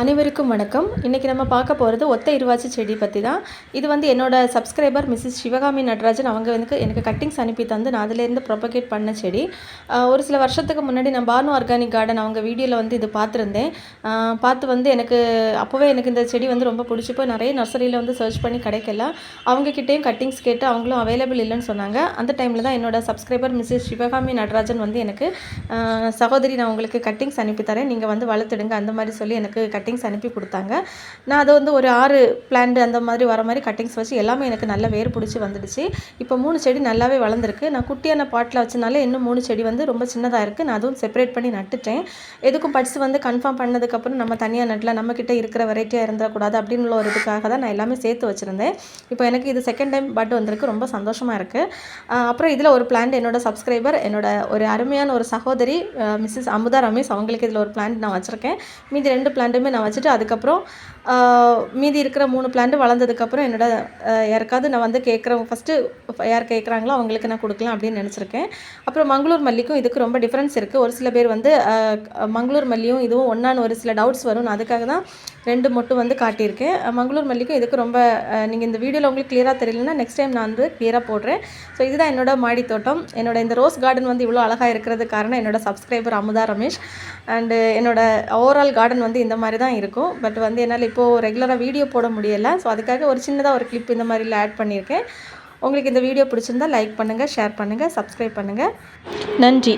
அனைவருக்கும் வணக்கம். இன்றைக்கி நம்ம பார்க்க போகிறது ஒத்த இருவாச்சி செடி பற்றி தான் இது வந்து என்னோடய சப்ஸ்கிரைபர் மிஸ்ஸஸ் சிவகாமி நடராஜன். அவங்க வந்து எனக்கு கட்டிங்ஸ் அனுப்பி தந்து நான் அதிலேருந்து ப்ரொபகேட் பண்ண செடி. ஒரு சில வருஷத்துக்கு முன்னாடி நான் பானு ஆர்கானிக் கார்டன் அவங்க வீடியோவில் வந்து இது பார்த்துருந்தேன். பார்த்து வந்து எனக்கு அப்போவே எனக்கு இந்த செடி வந்து ரொம்ப பிடிச்சி போய் நிறைய நர்சரியில் வந்து சர்ச் பண்ணி கிடைக்கல. அவங்கக்கிட்டேயும் கட்டிங்ஸ் கேட்டு அவங்களும் அவைலபிள் இல்லைன்னு சொன்னாங்க. அந்த டைமில் தான் என்னோடய சப்ஸ்கிரைபர் மிஸ்ஸஸ் சிவகாமி நடராஜன் வந்து எனக்கு சகோதரி நான் உங்களுக்கு கட்டிங்ஸ் அனுப்பி தரேன். நீங்கள் வந்து வளர்த்துடுங்க அந்த மாதிரி சொல்லி எனக்கு கட்டிங்ஸ் அனுப்பி கொடுத்தாங்க. நான் அதை வந்து ஒரு ஆறு பிளான்ட் அந்த மாதிரி வர மாதிரி கட்டிங்ஸ் வச்சு எல்லாமே எனக்கு நல்லா வேர் பிடிச்சி வந்துடுச்சு. இப்போ மூணு செடி நல்லாவே வளர்ந்துருக்கு. நான் குட்டியான பாட்டில் வச்சனால இன்னும் மூணு செடி வந்து ரொம்ப சின்னதாக இருக்குது நான் அதுவும் செப்பரேட் பண்ணி நட்டுட்டேன். எதுக்கும் படித்து வந்து கன்ஃபார்ம் பண்ணதுக்கப்புறம் நம்ம தனியாக நட்டில் நம்மக்கிட்ட இருக்கிற வெரைட்டியாக இருந்துடக்கூடாது அப்படின்னு உள்ள ஒரு இதுக்காக தான் நான் எல்லாமே சேர்த்து வச்சுருந்தேன். இப்போ எனக்கு இது செகண்ட் டைம் பட் வந்திருக்கு. ரொம்ப சந்தோஷமாக இருக்குது அப்புறம் இதில் ஒரு பிளான்ட் என்னோட சப்ஸ்கிரைபர் என்னோட ஒரு அருமையான ஒரு சகோதரி மிஸ்ஸஸ் அமுதா ரமேஷ் அவங்களுக்கு இதில் ஒரு பிளான்ட் நான் வச்சுருக்கேன். மீதி ரெண்டு பிளான்ட்டுமே நான் வச்சுட்டு அதுக்கப்புறம் மீதி இருக்கிற மூணு பிளான்ட் வளர்ந்ததுக்கப்புறம் என்னோடய யாருக்காவது நான் வந்து கேட்குறவங்க ஃபஸ்ட்டு யார் கேட்குறாங்களோ அவங்களுக்கு நான் கொடுக்கலாம் அப்படின்னு நினச்சிருக்கேன். அப்புறம் மங்களூர் மல்லிக்கும் இதுக்கு ரொம்ப டிஃப்ரென்ஸ் இருக்குது ஒரு சில பேர் வந்து மங்களூர் மல்லியும் இதுவும் ஒன்றான்னு ஒரு சில டவுட்ஸ் வரும் நான் அதுக்காக தான் ரெண்டு மட்டும் வந்து காட்டியிருக்கேன். மங்களூர் மல்லிக்கும் இதுக்கு ரொம்ப நீங்கள் இந்த வீடியோவில் உங்களுக்கு கிளியராக தெரியலன்னா நெக்ஸ்ட் டைம் நான் வந்து கிளியராக போடுறேன். ஸோ இதுதான் என்னோட மாடி தோட்டம். என்னோட இந்த ரோஸ் கார்டன் வந்து இவ்வளோ அழகாக இருக்கிறது காரணம் என்னோட சப்ஸ்கிரைபர் அமுதா ரமேஷ். அண்டு என்னோட ஓவரால் கார்டன் வந்து இந்த மாதிரி தான் தான் இருக்கும். பட் வந்து என்னால் இப்போது ரெகுலராக வீடியோ போட முடியலை. ஸோ அதுக்காக ஒரு சின்னதாக ஒரு கிளிப் இந்த மாதிரில ஆட் பண்ணியிருக்கேன் உங்களுக்கு இந்த வீடியோ பிடிச்சிருந்தா லைக் பண்ணுங்கள் ஷேர் பண்ணுங்கள் சப்ஸ்கிரைப் பண்ணுங்கள் நன்றி.